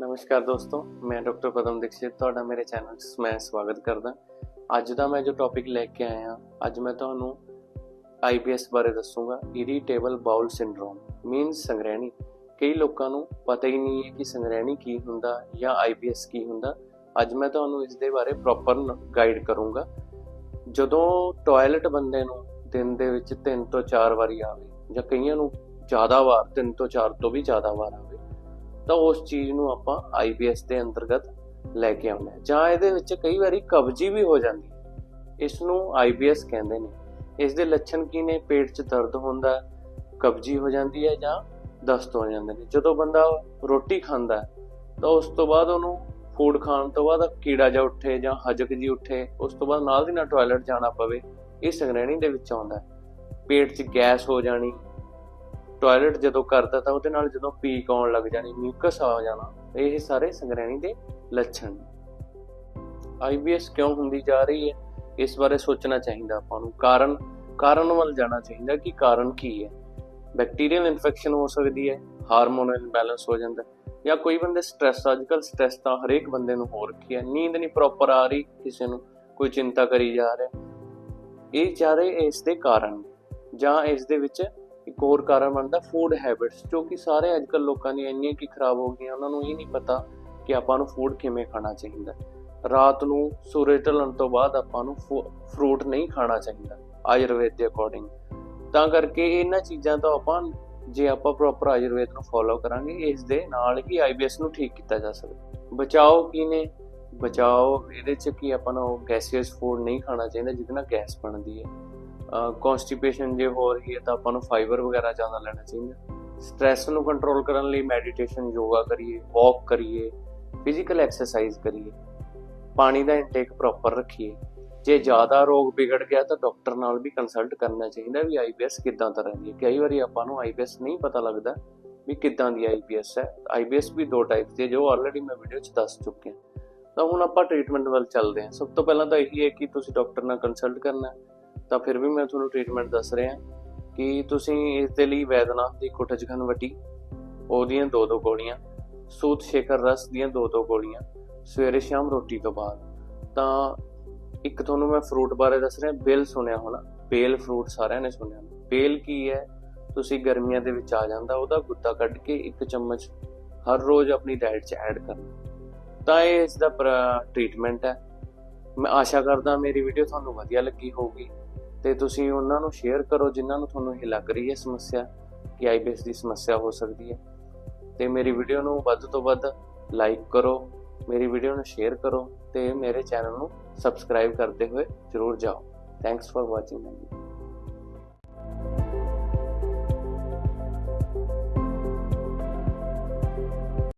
ਨਮਸਕਾਰ ਦੋਸਤੋ, ਮੈਂ ਡਾਕਟਰ ਪਦਮ ਦੀਕਸ਼ਿਤ, ਤੁਹਾਡਾ ਮੇਰੇ ਚੈਨਲ 'ਚ ਮੈਂ ਸਵਾਗਤ ਕਰਦਾ। ਅੱਜ ਦਾ ਮੈਂ ਜੋ ਟੌਪਿਕ ਲੈ ਕੇ ਆਇਆ ਅੱਜ ਮੈਂ ਤੁਹਾਨੂੰ IBS ਬਾਰੇ ਦੱਸੂਗਾ ਇਰੀਟੇਬਲ ਬਾਉਲ ਸਿੰਡਰੋਮ ਮੀਨਸ ਸੰਗ੍ਰਹਿਣੀ। ਕਈ ਲੋਕਾਂ ਨੂੰ ਪਤਾ ਹੀ ਨਹੀਂ ਹੈ ਕਿ ਸੰਗ੍ਰਹਿਣੀ ਕੀ ਹੁੰਦਾ ਜਾਂ IBS ਕੀ ਹੁੰਦਾ। ਅੱਜ ਮੈਂ ਤੁਹਾਨੂੰ ਇਸ ਦੇ ਬਾਰੇ ਪ੍ਰੋਪਰ ਗਾਈਡ ਕਰੂੰਗਾ। ਜਦੋਂ ਟਾਇਲਟ ਬੰਦੇ ਨੂੰ ਦਿਨ ਦੇ ਵਿੱਚ 3 ਤੋਂ 4 ਵਾਰੀ ਆਵੇ ਜਾਂ ਕਈਆਂ ਨੂੰ ਜ਼ਿਆਦਾ ਵਾਰ 3 ਤੋਂ 4 ਤੋਂ ਵੀ ਜ਼ਿਆਦਾ ਵਾਰ ਆਵੇ ਤਾਂ ਉਸ ਚੀਜ਼ ਨੂੰ ਆਪਾਂ IBS ਦੇ ਅੰਤਰਗਤ ਲੈ ਕੇ ਆਉਂਦੇ ਹਾਂ। ਜਾਂ ਇਹਦੇ ਵਿੱਚ ਕਈ ਵਾਰੀ ਕਬਜੀ ਵੀ ਹੋ ਜਾਂਦੀ ਹੈ। ਇਸ ਨੂੰ IBS ਕਹਿੰਦੇ ਨੇ। ਇਸ ਦੇ ਲੱਛਣ ਕੀ ਨੇ? ਪੇਟ 'ਚ ਦਰਦ ਹੁੰਦਾ, ਕਬਜੀ ਹੋ ਜਾਂਦੀ ਹੈ ਜਾਂ ਦਸਤ ਹੋ ਜਾਂਦੇ ਨੇ। ਜਦੋਂ ਬੰਦਾ ਰੋਟੀ ਖਾਂਦਾ ਤਾਂ ਉਸ ਤੋਂ ਬਾਅਦ ਉਹਨੂੰ ਫੂਡ ਖਾਣ ਤੋਂ ਬਾਅਦ ਕੀੜਾ ਜਾ ਉੱਠੇ ਜਾਂ ਹਜਕ ਜੀ ਉੱਠੇ, ਉਸ ਤੋਂ ਬਾਅਦ ਨਾਲ ਦੀ ਨਾਲ ਟਾਇਲਟ ਜਾਣਾ ਪਵੇ, ਇਹ ਸੰਗ੍ਰਹਿਣੀ ਦੇ ਵਿੱਚ ਆਉਂਦਾ ਪੇਟ 'ਚ ਗੈਸ ਹੋ ਜਾਣੀ ਟਾਇਲਟ ਜਦੋਂ ਕਰਦਾ ਤਾਂ ਉਹਦੇ ਨਾਲ ਜਦੋਂ ਪੀਕ ਆਉਣ ਲੱਗ ਜਾਣੀ ਮਿਊਕਸ ਆ ਜਾਣਾ, ਇਹ ਸਾਰੇ ਸੰਗ੍ਰਹਿਣੀ ਦੇ ਲੱਛਣ ਆਈਬੀਐਸ ਕਿਉਂ ਹੁੰਦੀ ਜਾ ਰਹੀ ਹੈ? ਇਸ ਬਾਰੇ ਸੋਚਣਾ ਚਾਹੀਦਾ ਆਪਾਂ ਨੂੰ। ਕਾਰਨ ਕਾਰਨ ਵੱਲ ਜਾਣਾ ਚਾਹੀਦਾ ਕਿ ਕਾਰਨ ਕੀ ਹੈ? ਬੈਕਟੀਰੀਅਲ ਇਨਫੈਕਸ਼ਨ ਹੋ ਸਕਦੀ ਹੈ ਹਾਰਮੋਨਲ ਇੰਬੈਲੈਂਸ ਹੋ ਜਾਂਦਾ, ਜਾਂ ਕੋਈ ਬੰਦੇ ਸਟ੍ਰੈਸ ਅੱਜਕੱਲ ਸਟ੍ਰੈਸ ਤਾਂ ਹਰੇਕ ਬੰਦੇ ਨੂੰ ਹੋ ਰੱਖੀ ਹੈ। ਨੀਂਦ ਨਹੀਂ ਪ੍ਰੋਪਰ ਆ ਰਹੀ ਕਿਸੇ ਨੂੰ, ਕੋਈ ਚਿੰਤਾ ਕਰੀ ਜਾ ਰਿਹਾ। ਇਹ ਚਾਰੇ ਇਸ ਦੇ ਕਾਰਨ, ਜਾਂ ਇਸ ਦੇ ਵਿੱਚ ਇੱਕ ਹੋਰ ਕਾਰਨ ਬਣਦਾ ਫੂਡ ਹੈਬਿਟਸ ਜੋ ਕਿ ਸਾਰੇ ਅੱਜਕੱਲ ਲੋਕਾਂ ਦੀਆਂ ਇੰਨੀਆਂ ਕੀ ਖਰਾਬ ਹੋ ਗਈਆਂ, ਉਹਨਾਂ ਨੂੰ ਇਹ ਨਹੀਂ ਪਤਾ ਕਿ ਆਪਾਂ ਨੂੰ ਫੂਡ ਕਿਵੇਂ ਖਾਣਾ ਚਾਹੀਦਾ। ਰਾਤ ਨੂੰ ਸੂਰਜ ਢਲਣ ਤੋਂ ਬਾਅਦ ਆਪਾਂ ਨੂੰ ਫਰੂਟ ਨਹੀਂ ਖਾਣਾ ਚਾਹੀਦਾ, ਆਯੁਰਵੇਦ ਦੇ ਅਕੋਰਡਿੰਗ ਤਾਂ ਕਰਕੇ ਇਹਨਾਂ ਚੀਜ਼ਾਂ ਤੋਂ ਆਪਾਂ, ਜੇ ਆਪਾਂ ਪ੍ਰੋਪਰ ਆਯੁਰਵੇਦ ਨੂੰ ਫੋਲੋ ਕਰਾਂਗੇ, ਇਸ ਦੇ ਨਾਲ ਹੀ ਆਈਬੀਐਸ ਨੂੰ ਠੀਕ ਕੀਤਾ ਜਾ ਸਕਦਾ ਬਚਾਓ ਕੀ ਨੇ ਬਚਾਓ ਇਹਦੇ ਚ ਕੀ ਆਪਾਂ ਨੂੰ ਗੈਸੀਅਸ ਫੂਡ ਨਹੀਂ ਖਾਣਾ ਚਾਹੀਦਾ, ਜਿਹਦੇ ਨਾਲ ਗੈਸ ਬਣਦੀ ਹੈ। ਕਨਸਟੀਪੇਸ਼ਨ ਜੇ ਹੋ ਰਹੀ ਹੈ ਤਾਂ ਆਪਾਂ ਨੂੰ ਫਾਈਬਰ ਵਗੈਰਾ ਜ਼ਿਆਦਾ ਲੈਣਾ ਚਾਹੀਦਾ। ਸਟ੍ਰੈਸ ਨੂੰ ਕੰਟਰੋਲ ਕਰਨ ਲਈ ਮੈਡੀਟੇਸ਼ਨ ਯੋਗਾ ਕਰੀਏ ਵਾਕ ਕਰੀਏ ਫਿਜ਼ੀਕਲ ਐਕਸਰਸਾਈਜ਼ ਕਰੀਏ। ਪਾਣੀ ਦਾ ਇਨਟੇਕ ਪ੍ਰੋਪਰ ਰੱਖੀਏ। ਜੇ ਜ਼ਿਆਦਾ ਰੋਗ ਵਿਗੜ ਗਿਆ ਤਾਂ ਡਾਕਟਰ ਨਾਲ ਵੀ ਕੰਸਲਟ ਕਰਨਾ ਚਾਹੀਦਾ ਵੀ ਆਈਬੀਐਸ ਕਿੱਦਾਂ ਤਰ੍ਹਾਂ ਦੀ ਹੈ। ਕਈ ਵਾਰੀ ਆਪਾਂ ਨੂੰ ਆਈਬੀਐਸ ਨਹੀਂ ਪਤਾ ਲੱਗਦਾ ਵੀ ਕਿੱਦਾਂ ਦੀ ਆਈਬੀਐਸ ਹੈ। ਆਈਬੀਐਸ ਵੀ ਦੋ ਟਾਈਪ ਦੇ ਜੋ ਆਲਰੇਡੀ ਮੈਂ ਵੀਡੀਓ 'ਚ ਦੱਸ ਚੁੱਕਿਆ ਤਾਂ ਹੁਣ ਆਪਾਂ ਟ੍ਰੀਟਮੈਂਟ ਵੱਲ ਚੱਲਦੇ ਹਾਂ। ਸਭ ਤੋਂ ਪਹਿਲਾਂ ਤਾਂ ਇਹੀ ਹੈ ਕਿ ਤੁਸੀਂ ਡਾਕਟਰ ਨਾਲ ਕੰਸਲਟ ਕਰਨਾ। ਤਾਂ ਫਿਰ ਵੀ ਮੈਂ ਤੁਹਾਨੂੰ ਟ੍ਰੀਟਮੈਂਟ ਦੱਸ ਰਿਹਾ ਕਿ ਤੁਸੀਂ ਇਸ ਦੇ ਲਈ ਵੈਦਨਾਥ ਦੀ ਕੁਟਜ ਘਨਵਟੀ ਉਹਦੀਆਂ ਦੋ ਦੋ ਗੋਲੀਆਂ, ਸੂਤ ਸ਼ੇਖਰ ਰਸ ਦੀਆਂ ਦੋ ਦੋ ਗੋਲੀਆਂ, ਸਵੇਰੇ ਸ਼ਾਮ ਰੋਟੀ ਤੋਂ ਬਾਅਦ। ਤਾਂ ਇੱਕ ਤੁਹਾਨੂੰ ਮੈਂ ਫਰੂਟ ਬਾਰੇ ਦੱਸ ਰਿਹਾ, ਬੇਲ ਸੁਣਿਆ ਹੋਣਾ, ਬੇਲ ਫਰੂਟ ਸਾਰਿਆਂ ਨੇ ਸੁਣਿਆ ਹੋਣਾ। ਬੇਲ ਕੀ ਹੈ? ਤੁਸੀਂ ਗਰਮੀਆਂ ਦੇ ਵਿੱਚ ਆ ਜਾਂਦਾ, ਉਹਦਾ ਗੁੱਦਾ ਕੱਢ ਕੇ ਇੱਕ ਚਮਚ ਹਰ ਰੋਜ਼ ਆਪਣੀ ਡਾਈਟ 'ਚ ਐਡ ਕਰਨਾ। ਤਾਂ ਇਹ ਇਸ ਦਾ ਟ੍ਰੀਟਮੈਂਟ ਹੈ। ਮੈਂ ਆਸ਼ਾ ਕਰਦਾ ਮੇਰੀ ਵੀਡੀਓ ਤੁਹਾਨੂੰ ਵਧੀਆ ਲੱਗੀ ਹੋਊਗੀ। ਤੇ ਤੁਸੀਂ ਉਹਨਾਂ ਨੂੰ ਸ਼ੇਅਰ ਕਰੋ ਜਿਨ੍ਹਾਂ ਨੂੰ ਤੁਹਾਨੂੰ ਇਹ ਲੱਗ ਰਹੀ ਹੈ ਸਮੱਸਿਆ ਕਿ ਆਈਬੀਐਸ ਦੀ ਸਮੱਸਿਆ ਹੋ ਸਕਦੀ ਹੈ। ਤੇ ਮੇਰੀ ਵੀਡੀਓ ਨੂੰ ਵੱਧ ਤੋਂ ਵੱਧ ਲਾਈਕ ਕਰੋ, ਮੇਰੀ ਵੀਡੀਓ ਨੂੰ ਸ਼ੇਅਰ ਕਰੋ ਤੇ ਮੇਰੇ ਚੈਨਲ ਨੂੰ ਸਬਸਕ੍ਰਾਈਬ ਕਰਦੇ ਹੋਏ ਜਰੂਰ ਜਾਓ। Thanks for watching